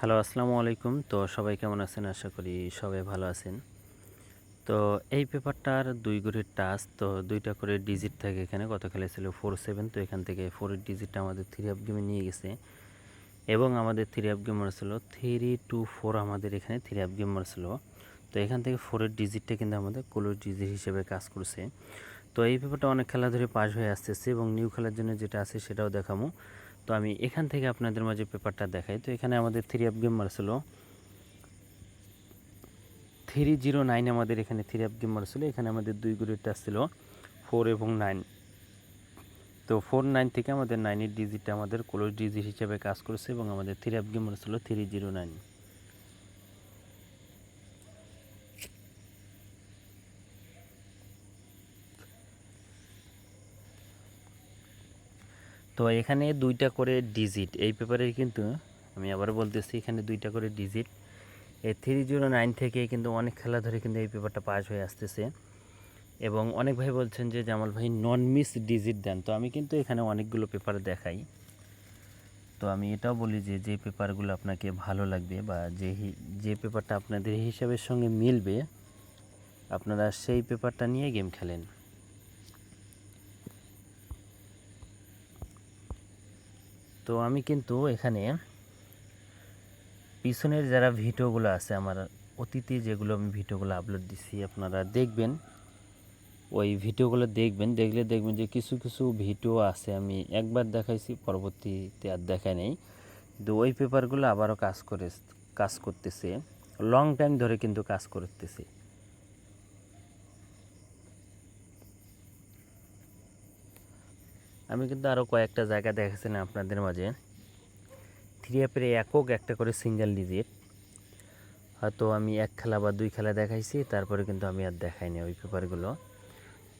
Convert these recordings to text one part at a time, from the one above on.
Hello, আসসালামু আলাইকুম। তো সবাই কেমন আছেন? আশা করি সবাই ভালো আছেন। তো এই পেপারটার দুই গড়ির টাচ তো দুইটা করে ডিজিট থাকে এখানে। গত খেলে ছিল ফোর সেভেন, তো এখান থেকে ফোরের ডিজিটটা আমাদের থ্রি আপ গেমে নিয়ে গেছে। এবং আমাদের থ্রি আপ গেম ছিল থ্রি টু ফোর আমাদের এখানে থ্রি আপ গেম ছিল। তো এখান থেকে ফোরের ডিজিটটা কিন্তু আমাদের কোলোর ডিজিট হিসেবে কাজ করছে। তো এই পেপারটা অনেক খেলা ধরে পাস হয়ে আসতেছে এবং নিউ খেলার জন্য যেটা আছে সেটাও দেখাবো তো আমি এখান থেকে আপনাদের মাঝে পেপারটা দেখাই। তো এখানে আমাদের থ্রি আপ গেম মারছিল থ্রি জিরো নাইন আমাদের এখানে থ্রি আপ গেম মারছিল এখানে আমাদের দুই গ্রুপটা ছিল ফোর এবং নাইন তো ফোর নাইন থেকে আমাদের নাইনের ডিজিটটা আমাদের ক্লোজ ডিজিট হিসেবে কাজ করেছে এবং আমাদের থ্রি আপ গেম মারছিল থ্রি জিরো নাইন তো এখানে দুইটা করে ডিজিট এই পেপারের কিন্তু আমি আবার বলতেছি এখানে দুইটা করে ডিজিট এই থ্রি জিরো নাইন থেকে কিন্তু অনেক খেলা ধরে কিন্তু এই পেপারটা পাস হয়ে আসতেছে। এবং অনেক ভাই বলছেন যে জামাল ভাই নন মিস ডিজিট দেন। তো আমি কিন্তু এখানে অনেকগুলো পেপার দেখাই। তো আমি এটাও বলি যে যে পেপারগুলো আপনাকে ভালো লাগবে বা যে যে পেপারটা আপনাদের হিসাবের সঙ্গে মিলবে, আপনারা সেই পেপারটা নিয়ে গেম খেলেন। তো আমি কিন্তু এখানে পিছনের যারা ভিডিওগুলো আছে, আমার অতীতে যেগুলো আমি ভিডিওগুলো আপলোড দিছি, আপনারা দেখবেন। ওই ভিডিওগুলো দেখবেন, দেখলে দেখবেন যে কিছু কিছু ভিডিও আছে, আমি একবার দেখাইছি, পরবর্তীতে আর দেখাই নেই। কিন্তু ওই পেপারগুলো আবারও কাজ করে, কাজ করতেছে লং টাইম ধরে কিন্তু কাজ করতেছে। আমি কিন্তু আরও কয়েকটা জায়গা দেখাচ্ছিলাম আপনাদের মাঝে। থ্রি অ্যাপের একক একটা করে সিঙ্গেল ডিজিট হয়তো আমি এক খেলা বা দুই খেলা দেখাইছি, তারপরে কিন্তু আমি আর দেখাইনি ওই পেপারগুলো।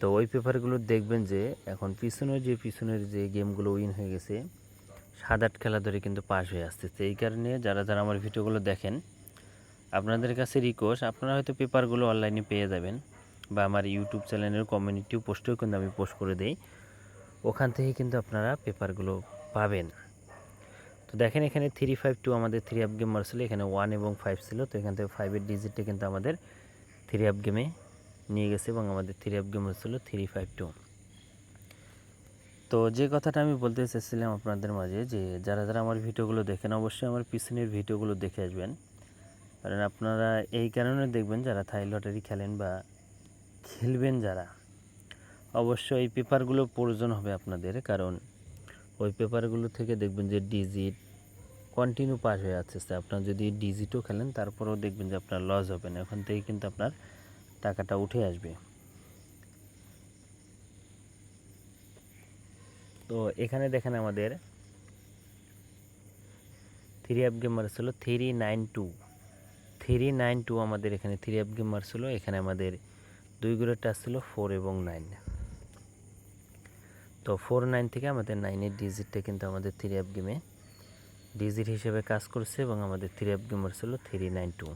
তো ওই পেপারগুলো দেখবেন যে এখন পিছনের যে পিছনের যে গেমগুলো উইন হয়ে গেছে, সাত আট খেলা ধরে কিন্তু পাস হয়ে আসতেছে। এই কারণে যারা যারা আমার ভিডিওগুলো দেখেন, আপনাদের কাছে রিকোয়েস্ট আপনারা হয়তো পেপারগুলো অনলাইনে পেয়ে যাবেন বা আমার ইউটিউব চ্যানেলের কমিউনিটি পোস্টেও কিন্তু আমি পোস্ট করে দেই। ওখান থেকে কিন্তু আপনারা পেপারগুলো পাবেন। তো দেখেন এখানে থ্রি ফাইভ টু আমাদের থ্রি আপ গেম ছিল, এখানে ওয়ান এবং ফাইভ ছিল, তো এখান থেকে ফাইভের ডিজিটটা কিন্তু আমাদের থ্রি আপ গেমে নিয়ে গেছে এবং আমাদের থ্রি আপ গেম ছিল থ্রি ফাইভ টু তো যে কথাটা আমি বলতে চাইছিলাম আপনাদের মাঝে যে যারা যারা আমার ভিডিওগুলো দেখেন, অবশ্যই আমার পিছনের ভিডিওগুলো দেখে আসবেন। কারণ আপনারা এই কারণে দেখবেন যারা থাই লটারি খেলেন বা খেলবেন যারা অবশ্যই এই পেপারগুলো প্রয়োজন হবে আপনাদের, কারণ ওই পেপারগুলো থেকে দেখবেন যে ডিজিট কন্টিনিউ পাস হয়ে আসছে আপনার যদি ডিজিটও খেলেন, তারপরেও দেখবেন যে আপনার লস হবে না। ওখান থেকে কিন্তু আপনার টাকাটা উঠে আসবে। তো এখানে দেখেন আমাদের থ্রি অ্যাপ গেম ছিল three nine two three nine two আমাদের এখানে থ্রি অ্যাপ গেম ছিল। এখানে আমাদের দুই গ্রেড টাচ ছিল ফোর এবং নাইন তো ফোর নাইন থেকে আমাদের নাইনের ডিজিটটা কিন্তু আমাদের থ্রি অ্যাপ গেমে ডিজিট হিসেবে কাজ করছে এবং আমাদের থ্রি অ্যাপ গেমার ছিল থ্রি নাইন টু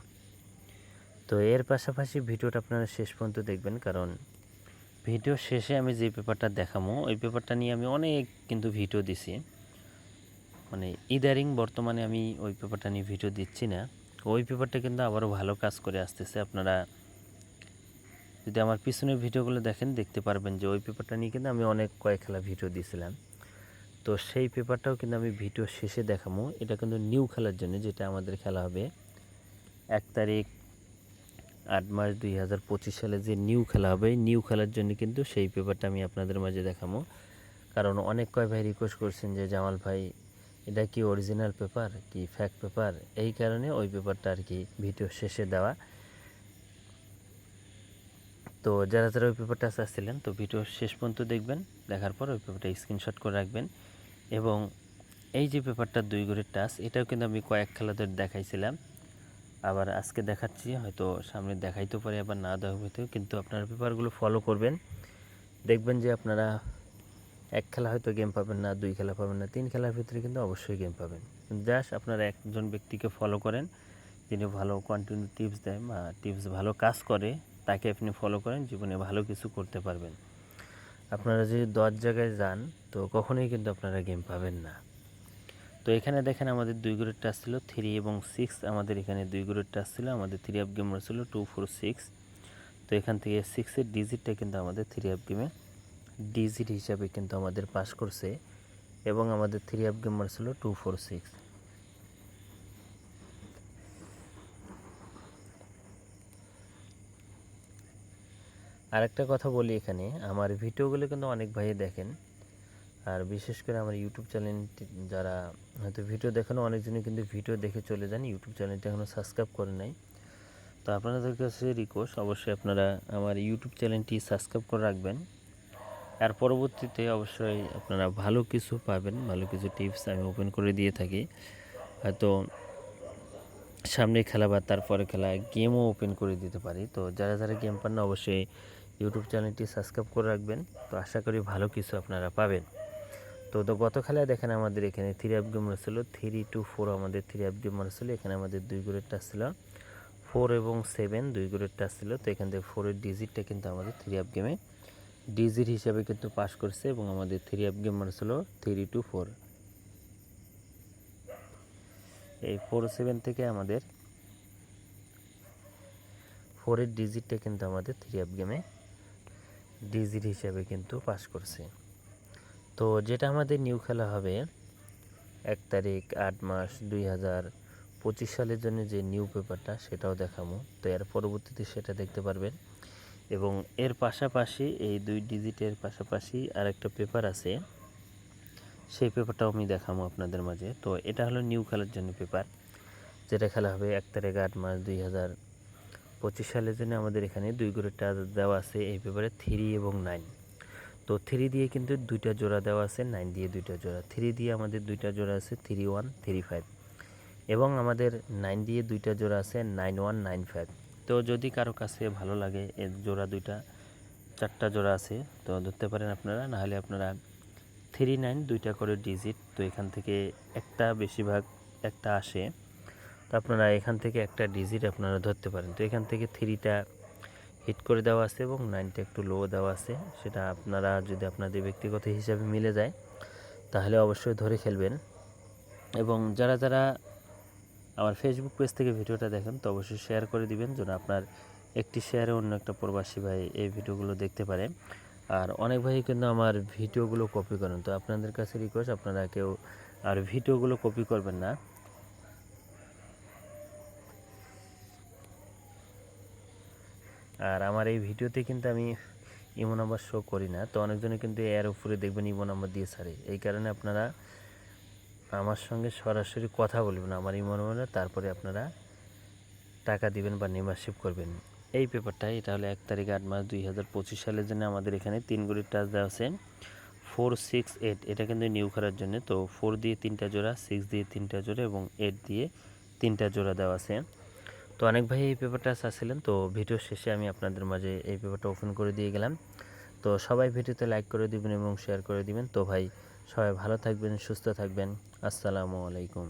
তো এর পাশাপাশি ভিডিওটা আপনারা শেষ পর্যন্ত দেখবেন, কারণ ভিডিও শেষে আমি যে পেপারটা দেখাবো ওই পেপারটা নিয়ে আমি অনেক কিন্তু ভিডিও দিছি। মানে ইদারিং বর্তমানে আমি ওই পেপারটা নিয়ে ভিডিও দিচ্ছি না। ওই পেপারটা কিন্তু আবারও ভালো কাজ করে আসতেছে। আপনারা যদি আমার পিছনের ভিডিওগুলো দেখেন, দেখতে পারবেন যে ওই পেপারটা নিয়ে কিন্তু আমি অনেক কয়েক খেলা ভিডিও দিয়েছিলাম। তো সেই পেপারটাও কিন্তু আমি ভিডিও শেষে দেখাবো। এটা কিন্তু নিউ খেলার জন্য, যেটা আমাদের খেলা হবে এক তারিখ আট মাস দুই হাজার পঁচিশ সালে যে নিউ খেলা হবে, নিউ খেলার জন্য কিন্তু সেই পেপারটা আমি আপনাদের মাঝে দেখাবো। কারণ অনেক কয় ভাই রিকোয়েস্ট করছেন যে, জামাল ভাই, এটা কি অরিজিনাল পেপার কি ফ্যাক পেপার এই কারণে ওই পেপারটা আর কি ভিডিও শেষে দেওয়া। তো যারা যারা ওই পেপারটা চাচ্ছিলেন তো ভিডিও শেষ পর্যন্ত দেখবেন, দেখার পর ওই পেপারটা স্ক্রিনশট করে রাখবেন। এবং এই যে পেপারটা দুই গড়ের টাচ, এটাও কিন্তু আমি কয়েক খেলা ধরে দেখাইছিলাম। আবার আজকে দেখাচ্ছি, হয়তো সামনে দেখাইতে পারে, আবার না দেওয়া হইতেও কিন্তু আপনারা পেপারগুলো ফলো করবেন। দেখবেন যে আপনারা এক খেলা হয়তো গেম পাবেন না, দুই খেলা পাবেন না, তিন খেলার ভিতরে কিন্তু অবশ্যই গেম পাবেন। জাস্ট আপনারা একজন ব্যক্তিকে ফলো করেন, যিনি ভালো কন্টিনিউ টিপস দেয় বা টিপস ভালো কাজ করে তাকে আপনি ফলো করেন, জীবনে ভালো কিছু করতে পারবেন। আপনারা যদি দশ জায়গায় যান, তো কখনোই কিন্তু আপনারা গেম পাবেন না। তো এখানে দেখেন আমাদের দুই গ্রেড টাচ ছিল থ্রি এবং সিক্স আমাদের এখানে দুই গ্রেড টাচ ছিল, আমাদের থ্রি অফ গেমার ছিল টু ফোর সিক্স তো এখান থেকে সিক্সের ডিজিটটা কিন্তু আমাদের থ্রি অফ গেমে ডিজিট হিসাবে কিন্তু আমাদের পাস করছে। এবং আমাদের থ্রি অফ গেমার ছিল টু ফোর সিক্স আরেকটা কথা বলি এখানে। আমার ভিডিওগুলো কিন্তু অনেক ভাই দেখেন। আর বিশেষ করে আমার ইউটিউব চ্যানেলটি যারা হয়তো ভিডিও দেখানো অনেকজনই কিন্তু ভিডিও দেখে চলে যান। ইউটিউব চ্যানেলটি এখনও সাবস্ক্রাইব করে নাই। তো আপনাদের কাছে রিকোয়েস্ট অবশ্যই আপনারা আমার ইউটিউব চ্যানেলটি সাবস্ক্রাইব করে রাখবেন। আর পরবর্তীতে অবশ্যই আপনারা ভালো কিছু পাবেন, ভালো কিছু টিপস আমি ওপেন করে দিয়ে থাকি। হয়তো সামনে খেলা বা তারপরে খেলা গেমও ওপেন করে দিতে পারি। তো যারা যারা গেম পান না, অবশ্যই ইউটিউব চ্যানেলটি সাবস্ক্রাইব করে রাখবেন। তো আশা করি ভালো কিছু আপনারা পাবেন। তো তো গত খেলায় দেখেন আমাদের এখানে থ্রি অ্যাপ গেম ছিল থ্রি টু ফোর আমাদের থ্রি অ্যাপ গেম ছিল এখানে আমাদের দুই গ্রেড টাচ ছিল। ফোর এবং সেভেন দুই গ্রেড টাচ ছিল। তো এখান থেকে ফোরের ডিজিটটা কিন্তু আমাদের থ্রি অ্যাপ গেমে ডিজিট হিসাবে কিন্তু পাস করছে এবং আমাদের থ্রি অ্যাপ গেম ছিল থ্রি টু ফোর এই ফোর সেভেন থেকে আমাদের ফোরের ডিজিটটা কিন্তু আমাদের থ্রি অ্যাপ গেমে ডিজিট হিসাবে কিন্তু পাশ করছে। তো যেটা আমাদের নিউ খেলা হবে, এক তারিখ আট মাস দুই হাজার পঁচিশ সালের জন্য যে নিউ পেপারটা, সেটাও দেখাবো। তো এর পরবর্তীতে সেটা দেখতে পারবেন। এবং এর পাশাপাশি, এই দুই ডিজিটের পাশাপাশি আর একটা পেপার আছে, সেই পেপারটাও আমি দেখাবো আপনাদের মাঝে। তো এটা হলো নিউ খেলার জন্য পেপার, যেটা খেলা হবে এক তারিখ আট মাস দুই হাজার পঁচিশ সালের জন্য আমাদের এখানে দুই গ্রেডটা দেওয়া আছে, এই পেপারে থ্রি এবং নাইন তো থ্রি দিয়ে কিন্তু দুইটা জোড়া দেওয়া আছে নাইন দিয়ে দুইটা জোড়া। থ্রি দিয়ে আমাদের দুইটা জোড়া আছে থ্রি ওয়ান থ্রি ফাইভ এবং আমাদের নাইন দিয়ে দুইটা জোড়া আছে নাইন ওয়ান নাইন ফাইভ তো যদি কারও কাছে ভালো লাগে এর জোড়া দুইটা, চারটা জোড়া আছে, তো ধরতে পারেন আপনারা নাহলে আপনারা থ্রি নাইন দুইটা করে ডিজিট তো এখান থেকে একটা বেশিরভাগ একটা আসে। তো আপনারা এখান থেকে একটা ডিজিট আপনারা ধরতে পারেন। তো এখান থেকে থ্রিটা হিট করে দেওয়া আছে এবং নাইনটা একটু লো দেওয়া আছে। সেটা আপনারা যদি আপনাদের ব্যক্তিগত হিসাবে মিলে যায়, তাহলে অবশ্যই ধরে খেলবেন এবং যারা যারা আমার ফেসবুক পেজ থেকে ভিডিওটা দেখেন, তো অবশ্যই শেয়ার করে দিবেন, যেন আপনার একটি শেয়ারে অন্য একটা প্রবাসী ভাই এই ভিডিওগুলো দেখতে পারে। আর অনেক ভাই কিন্তু আমার ভিডিওগুলো কপি করেন। তো আপনাদের কাছে রিকোয়েস্ট আপনারা কেউ আর ভিডিওগুলো কপি করবেন না। আর আমার এই ভিডিওতে কিন্তু আমি ইমো নাম্বার শো করি না। তো অনেকজনে কিন্তু এর উপরে দেখবেন ইমো নাম্বার দিয়ে ছাড়ে। এই কারণে আপনারা আমার সঙ্গে সরাসরি কথা বলবেন আমার ইমো নাম্বারে তারপরে আপনারা টাকা দিবেন বা মেম্বারশিপ করবেন। এই পেপারটা এটা হলো এক তারিখ আট মাস দুই হাজার পঁচিশ সালের জন্য আমাদের এখানে তিন গুড়ির টাচ দেওয়া আছে। ফোর সিক্স এইট এটা কিন্তু নিউ করার জন্য। তো ফোর দিয়ে তিনটা জোড়া সিক্স দিয়ে তিনটা জোড়া এবং এইট দিয়ে তিনটা জোড়া দেওয়া আছে। তো অনেক ভাই এই পেপারটা চাচ্ছিলেন, তো ভিডিও শেষে আমি আপনাদের মাঝে এই পেপারটা ওপেন করে দিয়ে গেলাম। তো সবাই ভিডিওতে লাইক করে দিবেন এবং শেয়ার করে দিবেন। তো ভাই, সবাই ভালো থাকবেন, সুস্থ থাকবেন। আসসালামু আলাইকুম।